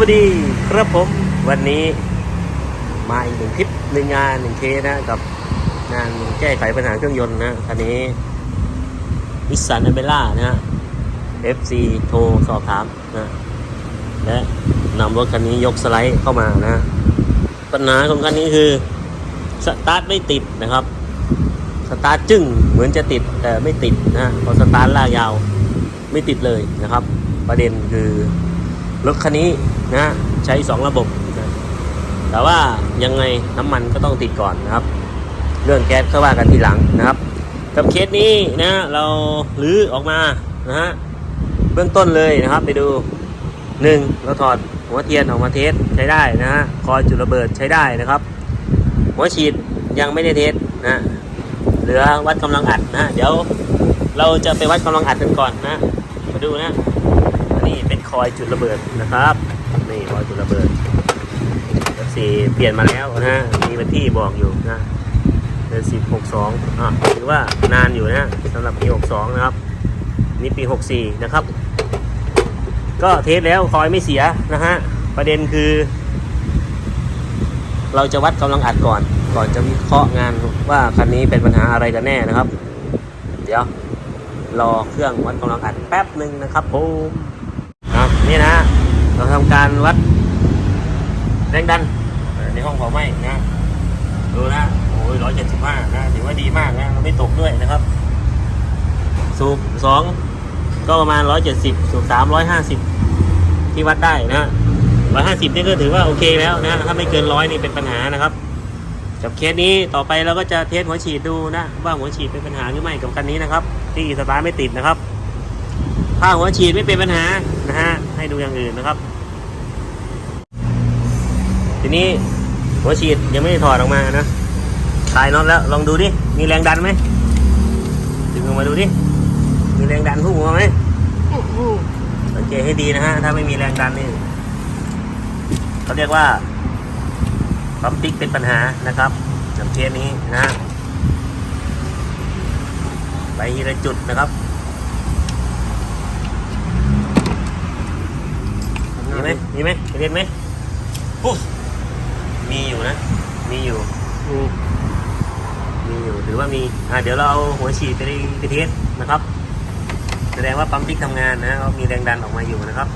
วัสดีครับผมวันนี้มาอีกหนึ่งคลิปหนึ่งงานหนึ่งเคสนะกับงานแก้ไขปัญหาเครื่องยนต์นะคันนี้นิสสันอเมล่านะฮะ FC โทรสอบถามนะและนำรถคันนี้ยกสไลด์เข้ามานะ ปัญหาของคันนี้คือสตาร์ทไม่ติดนะครับสตาร์ทจึ้งเหมือนจะติดแต่ไม่ติดนะพอสตาร์ทลากยาวไม่ติดเลยนะครับ ประเด็นคือรถคันนี้ นะใช้ 2 ระบบนะแต่ว่ายังไงน้ำมันก็ต้องติดก่อนนะครับ เรื่องแก๊สก็ว่ากันทีหลังนะครับ กับเคสนี้นะเราลื้อออกมานะฮะเบื้องต้นเลยนะครับไปดูหนึ่งเราถอดหัวเทียนออกมาเทสใช้ได้นะฮะคอยจุดระเบิดใช้ได้นะครับ หัวฉีดยังไม่ได้เทสนะเหลือวัดกำลังอัดนะเดี๋ยวเราจะไปวัดกำลังอัดกันก่อนนะมาดูนะนนี้เป็นคอยจุดระเบิดนะครับ นี่คอยจุดระเบิดสีเปลี่ยนมาแล้วนะมีวันที่บอกอยู่นะเดือนสิบหกสองอะถือว่านานอยู่นะสำหรับปีหกสองนะครับ นี่ปีหกสี่นะครับ ก็เทสแล้วคอยไม่เสียนะฮะประเด็นคือ เราจะวัดกำลังอัดก่อน ก่อนจะวิเคราะห์งานว่าคันนี้เป็นปัญหาอะไรกันแน่นะครับ เดี๋ยวรอเครื่องวัดกำลังอัดแป๊บหนึ่งนะครับผมครับนี่นะ เราทำการวัดแรงดันในห้องเผาไหม้นะดูนะโอ้ยร้อยเจ็ดสิบห้านะถือว่าดีมากนะเราไม่ตกด้วยนะครับ สูบสองก็ประมาณร้อยเจ็ดสิบสูบสามร้อยห้าสิบที่วัดได้นะร้อยห้าสิบนี่ก็ถือว่าโอเคแล้วนะถ้าไม่เกินร้อยนี่เป็นปัญหานะครับกับเคสนี้ต่อไปเราก็จะเทสหัวฉีดดูนะ ว่าหัวฉีดเป็นปัญหาหรือไม่กับคันนี้นะครับ ที่สตาร์ไม่ติดนะครับ ถ้าหัวฉีดไม่เป็นปัญหานะฮะให้ดูอย่างอื่นนะครับ ทีนี้หัวฉีดยังไม่ได้ถอดออกมานะคลายน็อตแล้วลองดูดิมีแรงดันไหมดึงออกมาดูดิมีแรงดันพุ่งออกมาไหมสังเกตให้ดีนะฮะถ้าไม่มีแรงดันนี่เขาเรียกว่าปั๊มติ๊กเป็นปัญหานะครับกับเคสนี้นะฮะไปทีละจุดนะครับ มี ไหมมีไหมเรียนไหมปุ๊บมีอยู่นะ มีอยู่ มีอยู่ถือว่ามี อ่าเดี๋ยวเราเอาหัวฉีดไปไปเทสนะครับ แสดงว่าปั๊มติ๊กทำงานนะเขามีแรงดันออกมาอยู่นะครับ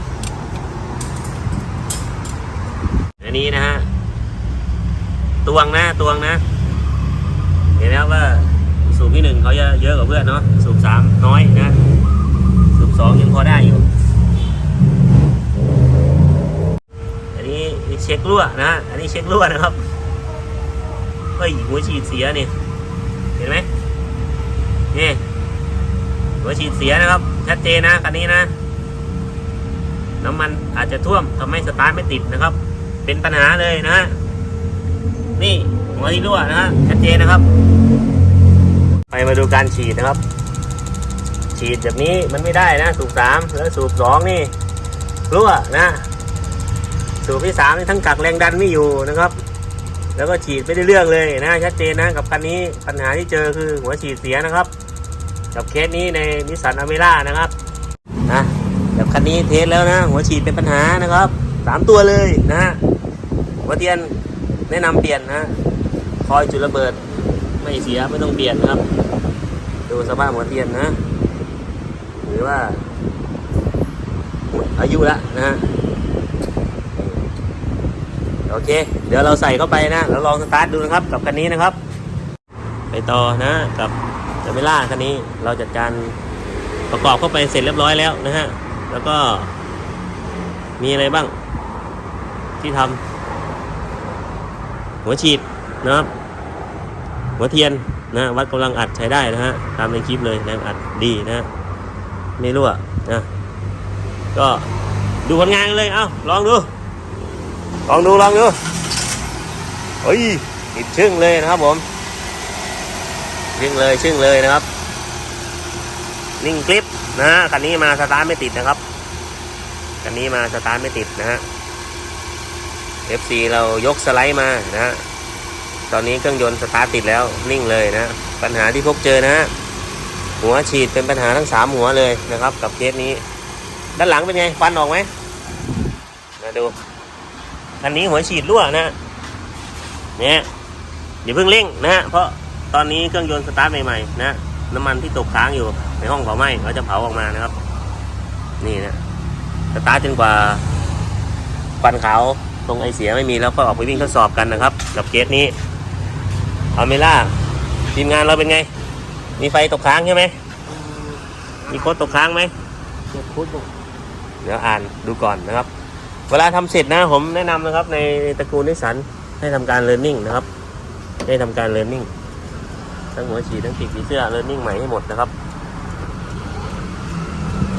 อันนี้นะฮะตวงนะตวงนะ เห็นไหมครับว่าสูบที่หนึ่งเขาจะเยอะกว่าเพื่อนเนาะสูบสามน้อยนะสูบสองยังพอได้อยู่ เช็ครั่วนะอันนี้เช็ครั่วนะครับเฮ้ยหัวฉีดเสียนี่เห็นไหมนี่หัวฉีดเสียนะครับ ชัดเจนนะคันนี้นะน้ำมันอาจจะท่วมทำให้สตาร์ทไม่ติดนะครับ เป็นปัญหาเลยนะฮะนี่หัวที่รั่วนะฮะชัดเจนนะครับ ไปมาดูการฉีดนะครับ ฉีดแบบนี้มันไม่ได้นะ สูบสามแล้วสูบสองนี่รั่วนะ สูบที่สามนี่ทั้งกักแรงดันไม่อยู่นะครับ แล้วก็ฉีดไม่ได้เรื่องเลยนะชัดเจนนะกับคันนี้ปัญหาที่เจอคือหัวฉีดเสียนะครับกับเคสนี้ในนิสสันอเมร่านะครับนะแบบคันนี้เทสแล้วนะ หัวฉีดเป็นปัญหานะครับสามตัวเลยนะหัวเทียนแนะนำเปลี่ยนนะคอยจุดระเบิดไม่เสียไม่ต้องเปลี่ยนนะครับดูสภาพหัวเทียนนะ หรือว่าอายุแล้วนะฮะ โอเค เดี๋ยวเราใส่เข้าไปนะแล้วลองสตาร์ทดูนะครับกับคันนี้นะครับ ไปต่อนะกับเจเมล่าคันนี้เราจัดการประกอบเข้าไปเสร็จเรียบร้อยแล้วนะฮะแล้วก็ มีอะไรบ้าง ที่ทำหัวฉีดนะครับ หัวเทียนนะวัดกำลังอัดใช้ได้นะฮะตามในคลิปเลยแรงอัดดีนะฮะไม่รั่วนะก็ดูผลงานกันเลย เอ้าลองดู ลองดูลองดูเฮ้ยติดชึ่งเลยนะครับผมชึ่งเลยชึ่งเลยนะครับ นิ่งคลิปนะคันนี้มาสตาร์ทไม่ติดนะครับคันนี้มาสตาร์ทไม่ติดนะฮะ FC เรายกสไลด์มานะฮะตอนนี้เครื่องยนต์สตาร์ทติดแล้วนิ่งเลยนะ ปัญหาที่พบเจอนะฮะหัวฉีดเป็นปัญหาทั้งสามหัวเลยนะครับ กับเคสนี้ ด้านหลังเป็นไงฟันออกไหมมาดู คันนี้หัวฉีดรั่วนะเนี่ยอย่าเพิ่งเร่งนะฮะเพราะตอนนี้เครื่องยนต์สตาร์ทใหม่ๆนะน้ำมันที่ตกค้างอยู่ในห้องเผาไหม้เขาจะเผาออกมานะครับ นี่นะสตาร์ทจนกว่าควันขาวตรงไอเสียไม่มีแล้วก็ออกไปวิ่งทดสอบกันนะครับ กับเคสนี้อเมล่าทีมงานเราเป็นไง มีไฟตกค้างใช่ไหมมีโค้ดตกค้างไหมเจ็บพุทธเดี๋ยวอ่านดูก่อนนะครับ เวลาทำเสร็จนะผมแนะนำนะครับ ในตระกูลนิสสันให้ทำการเรียนรู้นะครับ ให้ทำการเรียนรู้ทั้งหัวฉีดทั้งปีกผีเสื้อเรียนรู้ใหม่ให้หมดนะครับ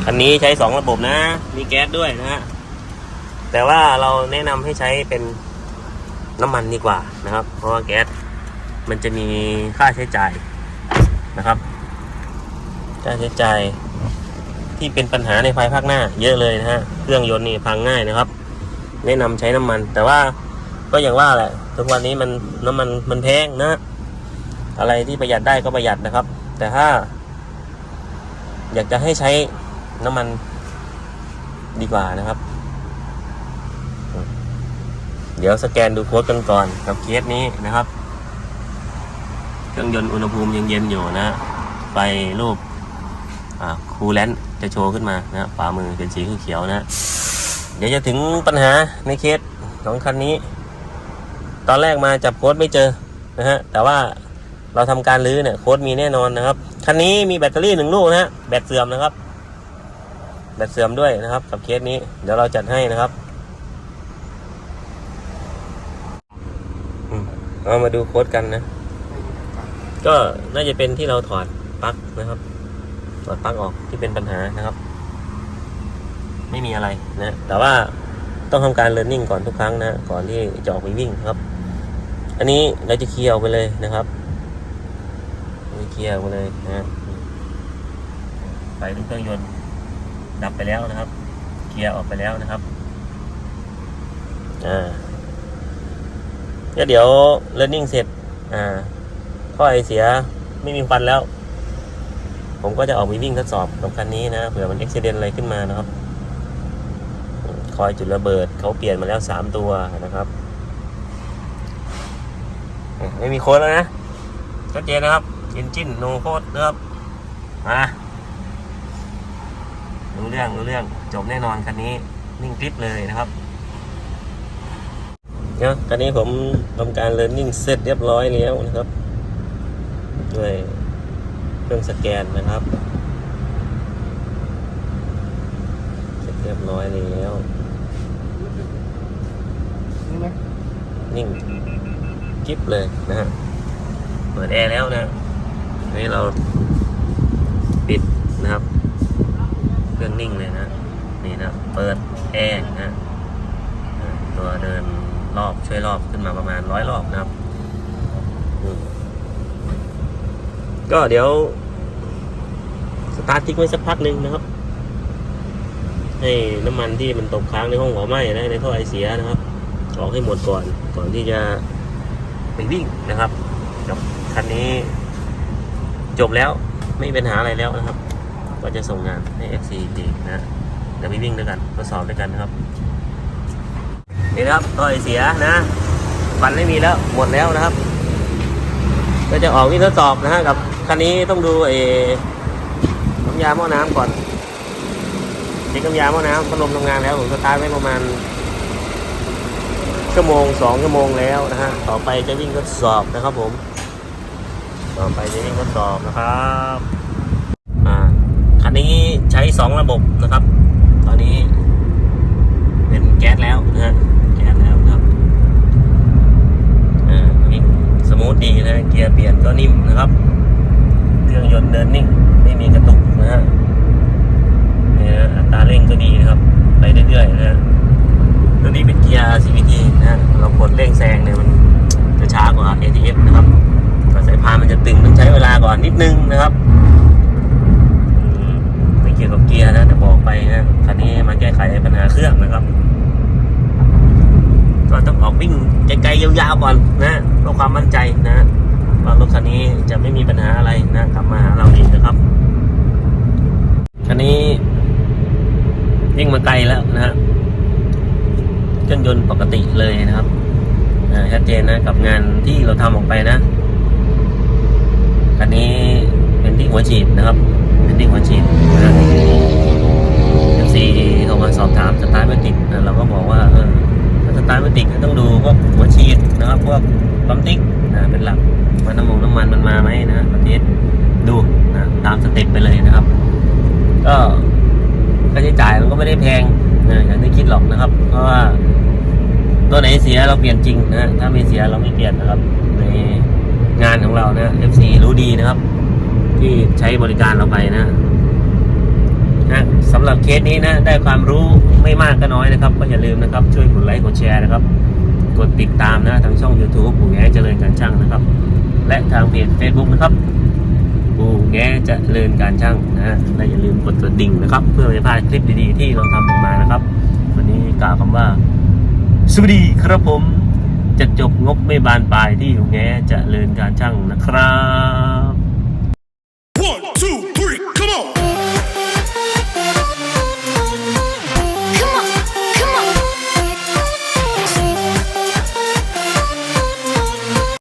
คันนี้ใช้สองระบบนะ มีแก๊สด้วยนะฮะแต่ว่าเราแนะนำให้ใช้เป็นน้ำมันดีกว่านะครับ เพราะว่าแก๊สมันจะมีค่าใช้จ่ายนะครับค่าใช้จ่ายที่เป็นปัญหาในภายภาคหน้า เยอะเลยนะฮะ เครื่องยนต์นี่พังง่ายนะครับ แนะนำใช้น้ำมัน แต่ว่าก็อย่างว่าแหละทุกวันนี้มันน้ำมันมันแพงนะ อะไรที่ประหยัดได้ก็ประหยัดนะครับ แต่ถ้า อยากจะให้ใช้น้ำมันดีกว่านะครับ เดี๋ยวสแกนดูโค้ดกันก่อนกับเคสนี้นะครับ เครื่องยนต์อุณหภูมิยังเย็นอยู่นะไฟรูปคูลแลนจะโชว์ขึ้นมานะฝ่ามือเป็นสีเขียวนะ เดี๋ยวจะถึงปัญหาในเคสของคันนี้ ตอนแรกมาจับโค้ดไม่เจอนะฮะแต่ว่าเราทำการรื้อเนี่ยโค้ดมีแน่นอนนะครับคันนี้มีแบตเตอรี่หนึ่งลูกนะฮะแบตเสื่อมนะครับ แบตเสื่อมด้วยนะครับ กับเคสนี้ เดี๋ยวเราจัดให้นะครับเอามาดูโค้ดกันนะ ก็น่าจะเป็นที่เราถอดปลั๊กนะครับ ถอดปลั๊กออกที่เป็นปัญหานะครับ ไม่มีอะไรนะแต่ว่าต้องทำการ learning ก่อนทุกครั้งนะก่อนที่จะออกไปวิ่งครับ อันนี้เราจะเคลียร์ออกไปเลยนะครับเคลียร์ไปเลยนะไฟทุกเครื่องยนต์ดับไปแล้วนะครับ เคลียร์ออกไปแล้วนะครับอ่าก็เดี๋ยว learning เสร็จอ่าท่อไอเสียไม่มีควันแล้ว ผมก็จะออกไปวิ่งทดสอบกับคันนี้นะเผื่อมันอุบิเหตุอะไรขึ้นมานะครับ คอยจุดระเบิดเขาเปลี่ยนมาแล้วสามตัวนะครับ ไม่มีโค้ดแล้วนะชัดเจนนะครับอินจินโนโค้ดนะครับมารู้เรื่องรู้เรื่องจบแน่นอนคันนี้นิ่งคลิปเลยนะครับเนี่ยคันนี้ผมทำการเรียนนิ่งเสร็จเรียบร้อยแล้วนะครับด้วยเครื่องสแกนนะครับ เสร็จเรียบร้อยแล้ว นี่ไหม นิ่งกิ๊บเลยนะฮะเปิดแอร์แล้วนะนี้เราปิดนะครับ เครื่องนิ่งเลยนะ นี่นะ เปิดแอร์นะตัวเดินรอบช่วยรอบขึ้นมาประมาณร้อยรอบนะครับ ก็เดี๋ยว สตาร์ททิ้งไว้สักพักหนึ่งนะครับ ให้น้ำมันที่มันตกค้างในห้องหัวไหม้นะในท่อไอเสียนะครับ ออกให้หมดก่อนก่อนที่จะไปวิ่งนะครับกับคันนี้จบแล้วไม่มีปัญหาอะไรแล้วนะครับ ก็จะส่งงานให้ FC ดีนะเดี๋ยวไปวิ่งด้วยกันทดสอบด้วยกันนะครับนี่นะครับท่อไอเสียนะฟันไม่มีแล้วหมดแล้วนะครับ ก็จะออกวิ่งทดสอบนะฮะกับคันนี้ต้องดูเอน้ำยาหม้อน้ำก่อนเช็คน้ำยาหม้อน้ำพัดลมทำงานแล้วผมสตาร์ทไว้ประมาณ ชั่วโมงสองชั่วโมงแล้วนะฮะ ต่อไปจะวิ่งทดสอบนะครับผม ต่อไปจะวิ่งทดสอบนะครับ อ่า คันนี้ใช้สองระบบนะครับ ตอนนี้ เป็นแก๊สแล้วนะฮะ แก๊สแล้วครับ อ่าวิ่งสมูทดีนะ เกียร์เปลี่ยนก็นิ่มนะครับ เครื่องยนต์เดินนิ่ง ไม่มีกระตุกนะฮะนี่นะอัตราเร่งก็ดีนะครับ ไปเรื่อยๆนะฮะ ตัวนี้เป็นเกียร์ CVT นะฮะเรากดเร่งแซงเนี่ยมันจะช้ากว่า ATF นะครับก็สายพานมันจะตึงต้องใช้เวลา ก่อนนิดนึงนะครับไม่เกี่ยวกับเกียร์นะแต่บอกไปนะคันนี้มาแก้ไขปัญหาเครื่องนะครับ ก็ต้องออกวิ่งไกลๆยาวๆก่อนนะเพื่อความมั่นใจนะว่ารถคันนี้จะไม่มีปัญหาอะไรนะกลับมาหาเราอีกนะครับคันนี้วิ่งมาไกลแล้วนะฮะเครื่องยนต์ปกติเลยนะครับชัดเจนนะกับงานที่เราทำออกไปนะ คันนี้เป็นที่หัวฉีดนะครับ เป็นที่หัวฉีดนะเอฟซีโทรมาสอบถามสตาร์ทไม่ติดเราก็บอกว่าเออถ้าสตาร์ทไม่ติดก็ต้องดูพวกหัวฉีดนะครับพวกปั๊มติ๊กนะเป็นหลักว่าน้ำมันน้ำมันมันมาไหมนะประเทศดูนะตามสเต็ปไปเลยนะครับ ก็ค่าใช้จ่ายมันก็ไม่ได้แพงนะอย่างที่คิดหรอกนะครับ เพราะว่าตัวไหนเสียเราเปลี่ยนจริงนะถ้าไม่เสียเราไม่เปลี่ยนนะครับใน งานของเรานะ FC รู้ดีนะครับ ที่ใช้บริการเราไปนะนะสำหรับเคสนี้นะ ได้ความรู้ไม่มากก็น้อยนะครับ ก็อย่าลืมนะครับ ช่วยกดไลค์กดแชร์นะครับ กดติดตามนะทางช่อง YouTube ปู่แง่เจริญการช่างนะครับ และทางเพจ Facebook นะครับปูแง่เจริญการช่างนะฮะและอย่าลืมกดกระดิ่งนะครับ เพื่อไม่พลาดคลิปดีๆที่เราทำออกมานะครับ วันนี้กล่าวคำว่าสวัสดีครับผม จะจบงบไม่บานปลายที่อยู่แง่จะเลินการช่างนะครับ